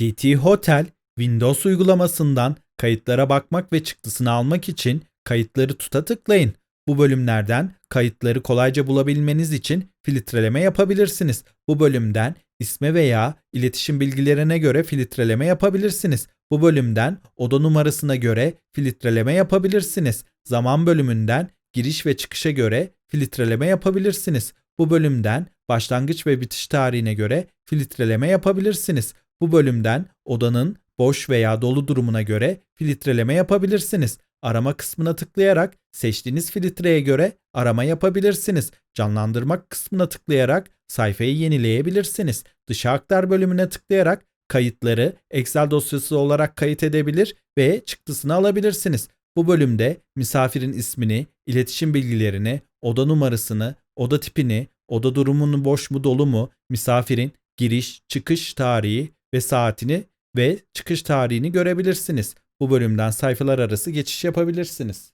TT Hotel, Windows uygulamasından kayıtlara bakmak ve çıktısını almak için kayıtları tuta tıklayın. Bu bölümlerden kayıtları kolayca bulabilmeniz için filtreleme yapabilirsiniz. Bu bölümden isme veya iletişim bilgilerine göre filtreleme yapabilirsiniz. Bu bölümden oda numarasına göre filtreleme yapabilirsiniz. Zaman bölümünden giriş ve çıkışa göre filtreleme yapabilirsiniz. Bu bölümden başlangıç ve bitiş tarihine göre filtreleme yapabilirsiniz. Bu bölümden odanın boş veya dolu durumuna göre filtreleme yapabilirsiniz. Arama kısmına tıklayarak seçtiğiniz filtreye göre arama yapabilirsiniz. Canlandırmak kısmına tıklayarak sayfayı yenileyebilirsiniz. Dışa aktar bölümüne tıklayarak kayıtları Excel dosyası olarak kayıt edebilir ve çıktısını alabilirsiniz. Bu bölümde misafirin ismini, iletişim bilgilerini, oda numarasını, oda tipini, oda durumunu boş mu dolu mu, misafirin giriş, çıkış tarihi ve saatini ve çıkış tarihini görebilirsiniz. Bu bölümden sayfalar arası geçiş yapabilirsiniz.